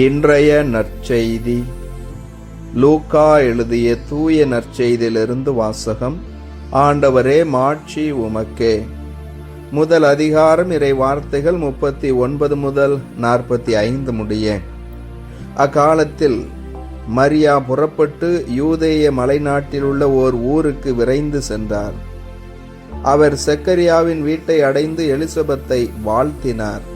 இன்றைய நற்செய்தி. லூக்கா எழுதிய தூய நற்செய்தியிலிருந்து வாசகம். ஆண்டவரே மாட்சி உமக்கே. முதல் அதிகாரம் இறை வார்த்தைகள் முப்பத்தி ஒன்பது முதல் நாற்பத்தி ஐந்து முடிய. அக்காலத்தில் மரியா புறப்பட்டு யூதேய மலைநாட்டில் உள்ள ஓர் ஊருக்கு விரைந்து சென்றார். அவர் செக்கரியாவின் வீட்டை அடைந்து எலிசபெத்தை வாழ்த்தினார்.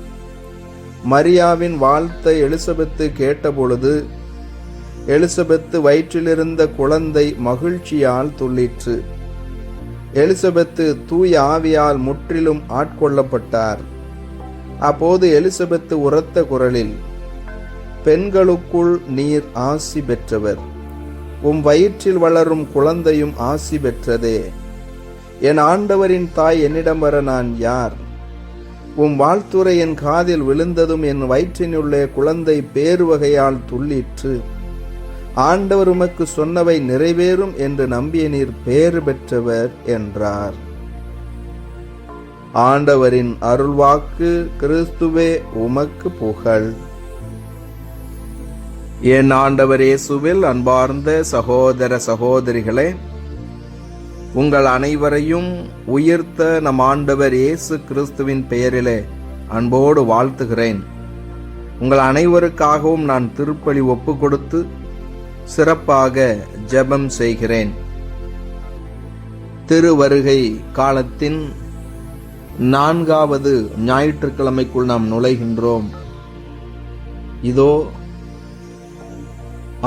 மரியாவின் வாழ்த்தை எலிசபெத்து கேட்டபொழுது எலிசபெத்து வயிற்றிலிருந்த குழந்தை மகிழ்ச்சியால் துள்ளிற்று. எலிசபெத்து தூய ஆவியால் முற்றிலும் ஆட்கொள்ளப்பட்டார். அப்போது எலிசபெத்து உரத்த குரலில் பெண்களுக்குள் நீர் ஆசி பெற்றவர். உம் வயிற்றில் வளரும் குழந்தையும் ஆசி பெற்றதே. என் ஆண்டவரின் தாய் என்னிடம் வர நான் யார்? உம் வாழ்த்துரை என் காதில் விழுந்ததும் என் வயிற்றினுள்ளே குழந்தை பேறு வகையால் துள்ளிற்று. ஆண்டவர் உமக்கு சொன்னவை நிறைவேறும் என்று நம்பிய நீர் பேறு பெற்றவர் என்றார். ஆண்டவரின் அருள்வாக்கு கிறிஸ்துவே உமக்கு புகழ். என் ஆண்டவர் இயேசுவில் அன்பார்ந்த சகோதர சகோதரிகளே உங்கள் அனைவரையும் உயிர்த்த நம் ஆண்டவர் இயேசு கிறிஸ்துவின் பெயரிலே அன்போடு வாழ்த்துகிறேன். உங்கள் அனைவருக்காகவும் நான் திருப்பலி ஒப்பு கொடுத்து சிறப்பாக ஜெபம் செய்கிறேன். திருவருகை காலத்தின் நான்காவது ஞாயிற்றுக்கிழமைக்குள் நாம் நுழைகின்றோம். இதோ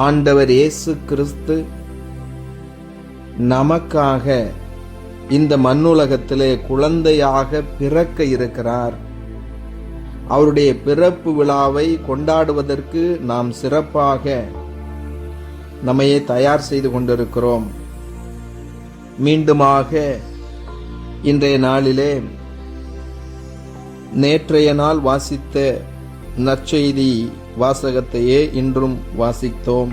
ஆண்டவர் இயேசு கிறிஸ்து நமக்காக இந்த மண்ணுலகத்திலே குழந்தையாக பிறக்க இருக்கிறார். அவருடைய பிறப்பு விழாவை கொண்டாடுவதற்கு நாம் சிறப்பாக நம்மையே தயார் செய்து கொண்டிருக்கிறோம். மீண்டுமாக இன்றைய நாளிலே நேற்றைய நாள் வாசித்த நற்செய்தி வாசகத்தையே இன்றும் வாசித்தோம்.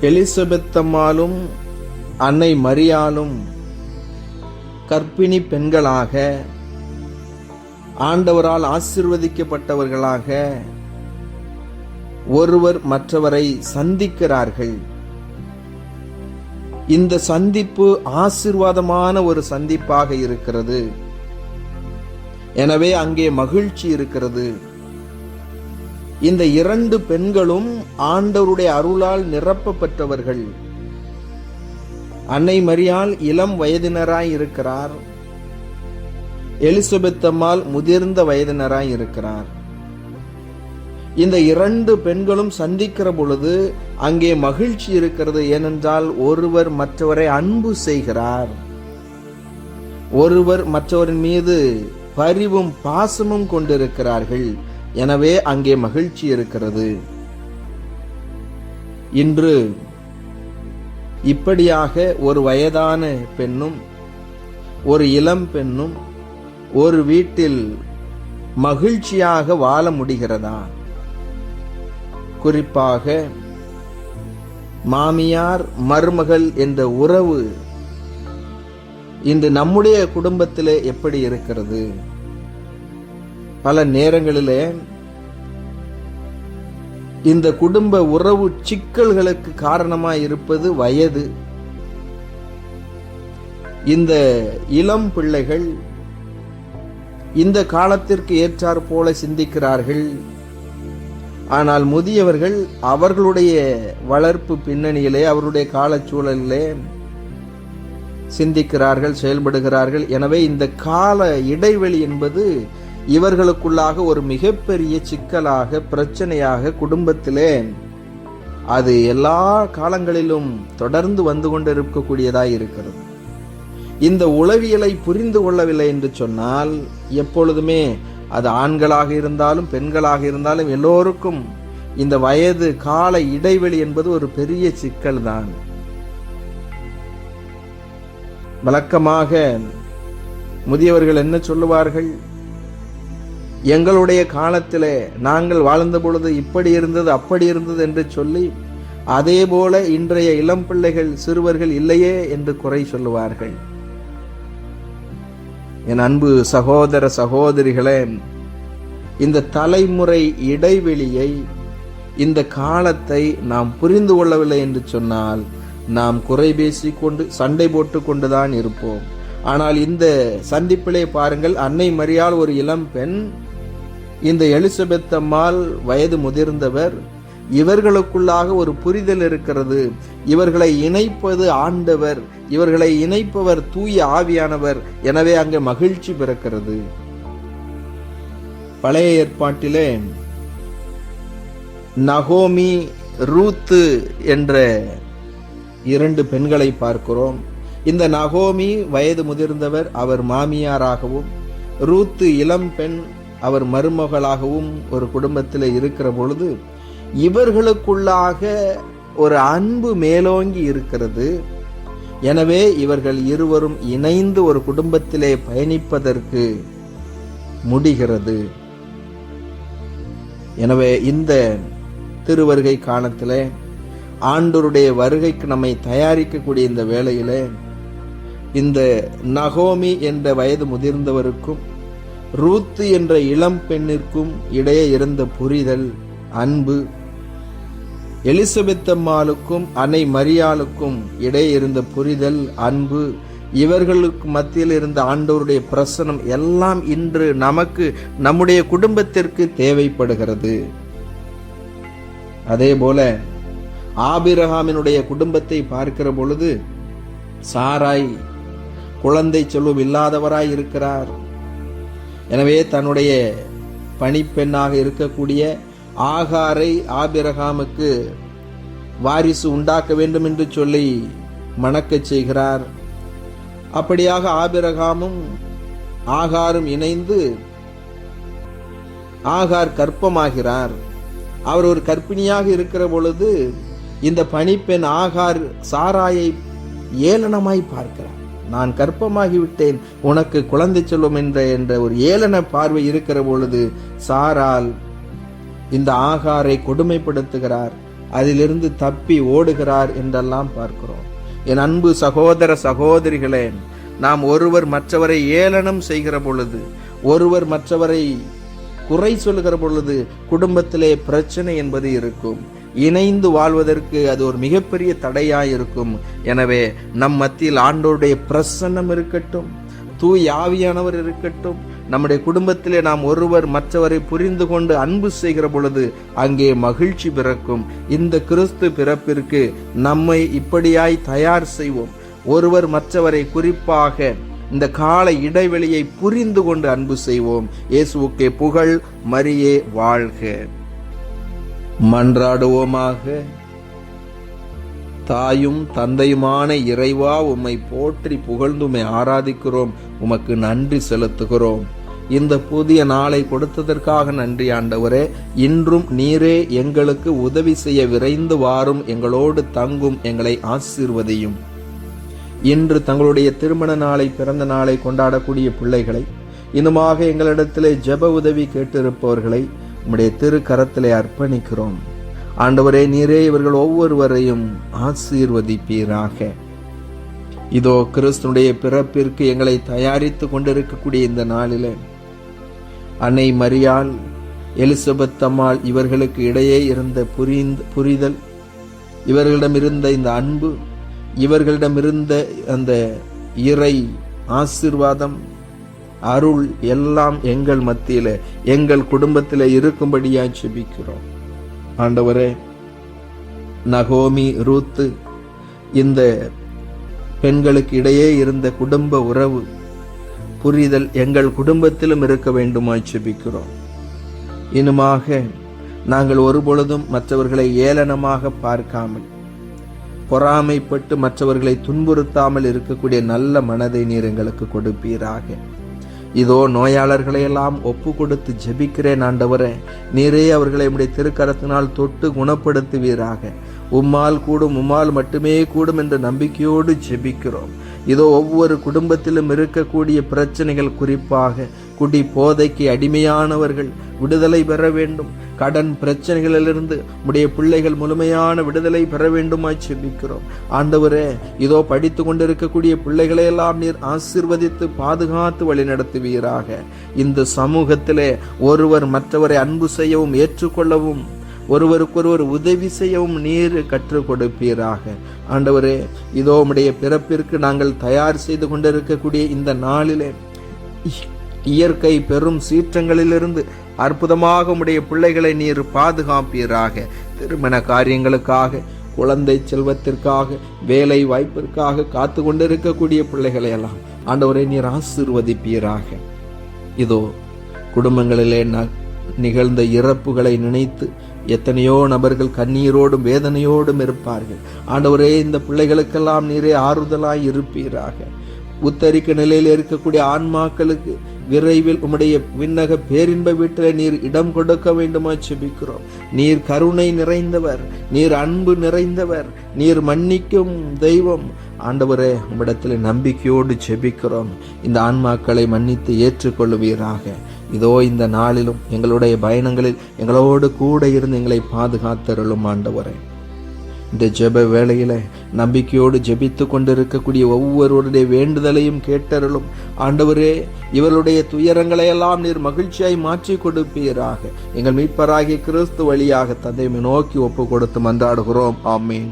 எலிசபெத்தம்மாளும் அன்னை மரியாலும் கற்பிணி பெண்களாக ஆண்டவரால் ஆசிர்வதிக்கப்பட்டவர்களாக ஒருவர் மற்றவரை சந்திக்கிறார்கள். இந்த சந்திப்பு ஆசிர்வாதமான ஒரு சந்திப்பாக இருக்கிறது. எனவே அங்கே மகிழ்ச்சி இருக்கிறது. இந்த இரண்டு பெண்களும் ஆண்டவருடைய அருளால் நிரப்பப்பட்டவர்கள் அன்னை மரியால் இளம் வயதினராய் இருக்கிறார். எலிசபெத் அம்மாள் முதிர்ந்த வயதினராய் இருக்கிறார். இந்த இரண்டு பெண்களும் சந்திக்கிற பொழுது அங்கே மகிழ்ச்சி இருக்கிறது ஏனென்றால் ஒருவர் மற்றவரை அன்பு செய்கிறார். ஒருவர் மற்றவரின் மீது பரிவும் பாசமும் கொண்டிருக்கிறார்கள். எனவே அங்கே மகிழ்ச்சி இருக்கிறது. இன்று இப்படியாக ஒரு வயதான பெண்ணும் ஒரு இளம் பெண்ணும் ஒரு வீட்டில் மகிழ்ச்சியாக வாழ முடிகிறதா? குறிப்பாக மாமியார் மருமகள் என்ற உறவு இன்று நம்முடைய குடும்பத்திலே எப்படி இருக்கிறது? பல நேரங்களிலே இந்த குடும்ப உறவு சிக்கல்களுக்கு காரணமாக இருப்பது வயது. இந்த இளம் பிள்ளைகள் இந்த காலத்திற்கு ஏற்றாற் போல சிந்திக்கிறார்கள். ஆனால் முதியவர்கள் அவர்களுடைய வளர்ப்பு பின்னணியிலே அவருடைய காலச்சூழலிலே சிந்திக்கிறார்கள் செயல்படுகிறார்கள். எனவே இந்த கால இடைவெளி என்பது இவர்களுக்குள்ளாக ஒரு மிகப்பெரிய சிக்கலாக பிரச்சனையாக குடும்பத்திலே அது எல்லா காலங்களிலும் தொடர்ந்து வந்து கொண்டிருக்கக்கூடியதாக இருக்கிறது. இந்த உளவியலை புரிந்து கொள்ளவில்லை என்று சொன்னால் எப்பொழுதுமே அது ஆண்களாக இருந்தாலும் பெண்களாக இருந்தாலும் எல்லோருக்கும் இந்த வயது கால இடைவெளி என்பது ஒரு பெரிய சிக்கல் தான். வழக்கமாக முதியவர்கள் என்ன சொல்லுவார்கள்? எங்களுடைய காலத்திலே நாங்கள் வாழ்ந்த பொழுது இப்படி இருந்தது அப்படி இருந்தது என்று சொல்லி அதே போல இன்றைய இளம் பிள்ளைகள் சிறுவர்கள் இல்லையே என்று குறை சொல்லுவார்கள். என் அன்பு சகோதர சகோதரிகளே இந்த தலைமுறை இடைவெளியை இந்த காலத்தை நாம் புரிந்து கொள்ளவில்லை என்று சொன்னால் நாம் குறை பேசி கொண்டு சண்டை போட்டு கொண்டுதான் இருப்போம். ஆனால் இந்த சந்திப்பிலே பாருங்கள் அன்னை மரியாள் ஒரு இளம் பெண் இந்த எலிசபெத் அம்மாள் வயது முதிர்ந்தவர் இவர்களுக்குள்ளாக ஒரு புரிதல் இருக்கிறது. இவர்களை இணைப்பது ஆண்டவர் இவர்களை இணைப்பவர் தூய ஆவியானவர். எனவே அங்கே மகிழ்ச்சி பிறக்கிறது. பழைய ஏற்பாட்டிலே நகோமி ரூத்து என்ற இரண்டு பெண்களை பார்க்கிறோம். இந்த நகோமி வயது முதிர்ந்தவர் அவர் மாமியாராகவும் ரூத்து இளம் பெண் அவர் மருமகளாகவும் ஒரு குடும்பத்தில் இருக்கிற பொழுது இவர்களுக்குள்ளாக ஒரு அன்பு மேலோங்கி இருக்கிறது. எனவே இவர்கள் இருவரும் இணைந்து ஒரு குடும்பத்திலே பயணிப்பதற்கு முடிகிறது. எனவே இந்த திருவருகை காலத்தில் ஆண்டோருடைய வருகைக்கு நம்மை தயாரிக்கக்கூடிய இந்த வேளையில் இந்த நகோமி என்ற வயது முதிர்ந்தவருக்கும் ரூத்து என்ற இளம் பெண்ணிற்கும் இடையே இருந்த புரிதல் அன்பு. எலிசபெத் அம்மாளுக்கும் அன்னை மரியாளுக்கும் இடையே இருந்த புரிதல் அன்பு. இவர்களுக்கு மத்தியில் இருந்த ஆண்டவருடைய பிரசனம் எல்லாம் இன்று நமக்கு நம்முடைய குடும்பத்திற்கு தேவைப்படுகிறது. அதே போல ஆபிரகாமினுடைய குடும்பத்தை பார்க்கிற பொழுது சாராய் குழந்தை செல்வம் இல்லாதவராய் இருக்கிறார். எனவே தன்னுடைய பணிப்பெண்ணாக இருக்கக்கூடிய ஆகாரை ஆபிரகாமுக்கு வாரிசு உண்டாக்க வேண்டும் என்று சொல்லி மணக்கச் செய்கிறார். அப்படியாக ஆபிரகாமும் ஆகாரும் இணைந்து ஆகார் கற்பமாகிறார். அவர் ஒரு கற்பிணியாக இருக்கிற பொழுது இந்த பணிப்பெண் ஆகார் சாராயை ஏளனமாய் பார்க்கிறார். நான் கற்பமாகிவிட்டேன் உனக்கு குழந்தை செல்வம் என்ற என்ற ஒரு ஏளன பார்வை இருக்கிற பொழுது சாரால் இந்த ஆகாரை கொடுமைப்படுத்துகிறார் அதிலிருந்து தப்பி ஓடுகிறார் என்றெல்லாம் பார்க்கிறோம். என் அன்பு சகோதர சகோதரிகளே நாம் ஒருவர் மற்றவரை ஏளனம் செய்கிற பொழுது ஒருவர் மற்றவரை குறை சொல்லுகிற பொழுது குடும்பத்திலே பிரச்சனை என்பது இருக்கும். இணைந்து வாழ்வதற்கு அது ஒரு மிகப்பெரிய தடையாக இருக்கும் எனவே நம் மத்தியில் ஆண்டோருடைய பிரசன்னம் இருக்கட்டும் தூய் ஆவியானவர் இருக்கட்டும் நம்முடைய குடும்பத்திலே நாம் ஒருவர் மற்றவரை புரிந்து கொண்டு அன்பு செய்கிற பொழுது அங்கே மகிழ்ச்சி பிறக்கும். இந்த கிறிஸ்து பிறப்பிற்கு நம்மை இப்படியாய் தயார் செய்வோம். ஒருவர் மற்றவரை குறிப்பாக இந்த கால இடைவெளியை புரிந்து கொண்டு அன்பு செய்வோம். இயேசுக்கே புகழ் மரியே வாழ்க. மன்றாடுவோமாக. தாயும் தந்தையுமான இறைவா உம்மை போற்றி புகழ்ந்துமை ஆராதிக்கிறோம். உமக்கு நன்றி செலுத்துகிறோம். இந்த புதிய நாளை கொடுத்ததற்காக நன்றி ஆண்டவரே. இன்றும் நீரே எங்களுக்கு உதவி செய்ய விரைந்து வாரும். எங்களோடு தங்கும் எங்களை ஆசீர்வதியும். இன்று தங்களுடைய திருமண நாளை பிறந்த நாளை கொண்டாடக்கூடிய பிள்ளைகளை இன்னுமாக எங்களிடத்திலே ஜெப உதவி கேட்டிருப்பவர்களை உம்முடைய திருக்கரத்திலே அர்ப்பணிக்கிறோம். ஆண்டவரே நீரே இவர்கள் ஒவ்வொருவரையும் ஆசீர்வதிப்பீராக. இதோ கிறிஸ்துடைய பிறப்பிற்கு எங்களை தயாரித்து கொண்டிருக்கக்கூடிய இந்த நாளில் அன்னை மரியாள் எலிசபெத் அம்மாள் இவர்களுக்கு இடையே இருந்த புரிந்த புரிதல் இவர்களிடம் இருந்த இந்த அன்பு இவர்களிடம் இருந்த அந்த இறை ஆசிர்வாதம் அருள் எல்லாம் எங்கள் மத்தியில எங்கள் குடும்பத்தில் இருக்கும்படியாய் செபிக்கிறோம் ஆண்டவரே நகோமி ரூத்து இந்த பெண்களுக்கு இடையே இருந்த குடும்ப உறவு புரிதல் எங்கள் குடும்பத்திலும் இருக்க வேண்டுமாய் செபிக்கிறோம் இனுமாக நாங்கள் ஒருபொழுதும் மற்றவர்களை ஏளனமாக பார்க்காமல் பொறாமைப்பட்டு மற்றவர்களை துன்புறுத்தாமல் இருக்கக்கூடிய நல்ல மனதை நீர் எங்களுக்கு கொடுப்பீராக. இதோ நோயாளர்களை எல்லாம் ஒப்பு கொடுத்து ஜெபிக்கிறேன் ஆண்டவரே. நீரே அவர்களை உடைய திருக்கரத்தினால் தொட்டு குணப்படுத்துவீராக. உம்மால் கூடும் உம்மால் மட்டுமே கூடும் என்ற நம்பிக்கையோடு ஜெபிக்கிறோம். இதோ ஒவ்வொரு குடும்பத்திலும் இருக்கக்கூடிய பிரச்சனைகள் குறிப்பாக குடி போதைக்கு அடிமையானவர்கள் விடுதலை பெற வேண்டும். கடன் பிரச்சனைகளிலிருந்து உடைய பிள்ளைகள் முழுமையான விடுதலை பெற வேண்டுமாய் செபிக்கிறோம். ஆண்டவரே இதோ படித்து கொண்டிருக்கக்கூடிய பிள்ளைகளையெல்லாம் நீர் ஆசிர்வதித்து பாதுகாத்து வழிநடத்துவீராக. இந்த சமூகத்திலே ஒருவர் மற்றவரை அன்பு செய்யவும் ஏற்றுக்கொள்ளவும் ஒருவருக்கொருவர் உதவி செய்யவும் நீர் கற்றுக் கொடுப்பீராக. ஆண்டவரே இதோ உடைய பிறப்பிற்கு நாங்கள் தயார் செய்து கொண்டிருக்கக்கூடிய இந்த நாளிலே இயற்கை பெரும் சீற்றங்களிலிருந்து அற்புதமாக உடைய பிள்ளைகளை நீர் பாதுகாப்பீராக. திருமண காரியங்களுக்காக குழந்தை செல்வத்திற்காக வேலை வாய்ப்பிற்காக காத்து கொண்டிருக்கக்கூடிய பிள்ளைகளை எல்லாம் ஆண்டவரை நீர் ஆசீர்வதிப்பீராக. இதோ குடும்பங்களிலே ந- நிகழ்ந்த இறப்புகளை நினைத்து எத்தனையோ நபர்கள் கண்ணீரோடும் வேதனையோடும் இருப்பார்கள். ஆண்டவரே இந்த பிள்ளைகளுக்கெல்லாம் நீரே ஆறுதலாய் இருப்பீராக. உத்தரிக்க நிலையில் இருக்கக்கூடிய ஆன்மாக்களுக்கு விரைவில் உம்முடைய விண்ணக பேரின்ப வீட்டில் நீர் இடம் கொடுக்க வேண்டுமா செபிக்கிறோம் நீர் கருணை நிறைந்தவர் நீர் அன்பு நிறைந்தவர் நீர் மன்னிக்கும் தெய்வம். ஆண்டவரே உம்மிடத்தில் நம்பிக்கையோடு செபிக்கிறோம் இந்த ஆன்மாக்களை மன்னித்து ஏற்றுக்கொள்வீராக இதோ இந்த நாளிலும் எங்களுடைய பயணங்களில் எங்களோடு கூட இருந்து எங்களை பாதுகாத்தருளும் ஆண்டவரே. இந்த ஜெப வேளையில் நம்பிக்கையோடு ஜெபித்து கொண்டிருக்கக்கூடிய ஒவ்வொருவருடைய வேண்டுதலையும் கேட்டருளும். ஆண்டவரே இவருடைய துயரங்களை எல்லாம் நீர் மகிழ்ச்சியாய் மாற்றி கொடுப்பீராக. எங்கள் மீட்பராகிய கிறிஸ்து வழியாக தந்தையை நோக்கி ஒப்பு கொடுத்து மன்றாடுகிறோம். ஆமீன்.